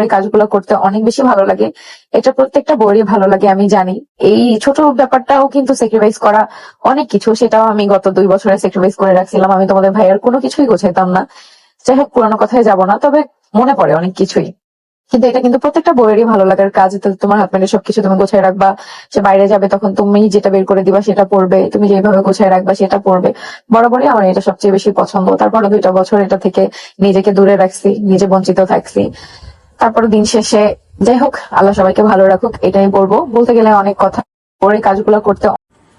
এই কাজগুলো করতে অনেক বেশি ভালো লাগে। এটা প্রত্যেকটা বইয়েরই ভালো লাগে, আমি জানি। এই ছোট ব্যাপারটাও কিন্তু স্যাক্রিফাইস করা অনেক কিছু, সেটাও আমি গত দুই বছরে স্যাক্রিফাইস করে রাখছিলাম। আমি তোমাদের ভাইয়ের কোনো কিছুই গোছাইতাম না। যাই হোক, পুরানো কথায় যাব না, তবে মনে পড়ে অনেক কিছুই। কিন্তু এটা কিন্তু প্রত্যেকটা বইয়েরই ভালো লাগার কাজ। তোমার হাজবেন্ডের সবকিছু তুমি গোছায় রাখবা, সে বাইরে যাবে, তখন তুমি যেটা বের করে দিবা সেটা পড়বে, তুমি যেভাবে গোছায় রাখবা সেটা পড়বে। বরাবরই আমার এটা সবচেয়ে বেশি পছন্দ। তারপরে দুইটা বছর এটা থেকে নিজেকে দূরে রাখছি, নিজে বঞ্চিত থাকছি। তারপরে দিন শেষে যাই হোক, আল্লাহ সবাইকে ভালো রাখুক, এটাই বলব। বলতে গেলে অনেক কথা। পরে কাজগুলো করতে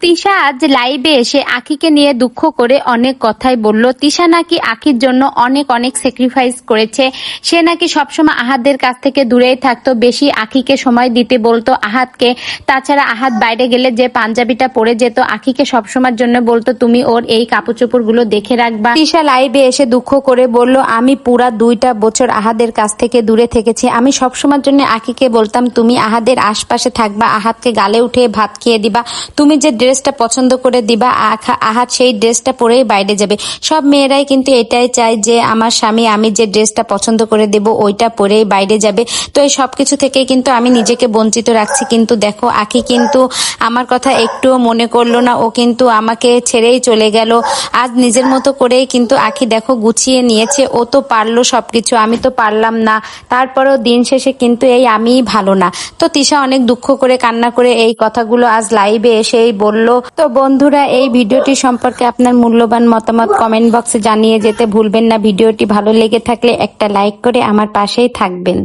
তিশা আজ লাইভে এসে আখিকে নিয়ে দুঃখ করে অনেক কথাই বলল। তিশা নাকি আখির জন্য অনেক অনেক স্যাক্রিফাইস করেছে। সে নাকি সবসময় আহাতদের কাছ থেকে দূরেই থাকতো, বেশি আখিকে সময় দিতে বলতো আহাতকে। তাছাড়া আহাত বাইরে গেলে যে পাঞ্জাবিটা পরে যেত, আখিকে সবসময়ের জন্য বলতো, তুমি ওর এই কাপড় চোপড়গুলো দেখে রাখবা। তিশা লাইভে এসে দুঃখ করে বলল, আমি পুরা দুইটা বছর আহাদের কাছ থেকে দূরে থেকেছি। আমি সবসময়ের জন্য আখিকে বলতাম, তুমি আহাদের আশপাশে থাকবা, আহাতকে গালে উঠে ভাত খেয়ে দিবা। তুমি যে ড্রেসটা পছন্দ করে দিবা আহাত সেই ড্রেসটা পরেই বাইরে যাবে। সব মেয়েরাই কিন্তু এটাই চায় যে, আমার স্বামী, আমি যে ড্রেসটা পছন্দ করে দেব, ওইটা পরেই বাইরে যাবে। তো এই সবকিছু থেকে কিন্তু আমি নিজেকে বঞ্চিত রাখছি। কিন্তু দেখো, আখি কিন্তু আমার কথা একটুও মনে করল না। ও কিন্তু আমাকে ছেড়েই চলে গেল। আজ নিজের মতো করেই কিন্তু আখি দেখো গুছিয়ে নিয়েছে। ও তো পারল সবকিছু, আমি তো পারলাম না। তারপরেও দিন শেষে কিন্তু এই আমিই ভালো না। তো তিশা অনেক দুঃখ করে কান্না করে এই কথাগুলো আজ লাইভে এসেই বলল। তো বন্ধুরা, এই ভিডিওটি সম্পর্কে আপনার মূল্যবান মতামত কমেন্ট বক্সে জানিয়ে যেতে ভুলবেন না। ভিডিওটি ভালো লেগে থাকলে একটা লাইক করে আমার পাশেই থাকবেন।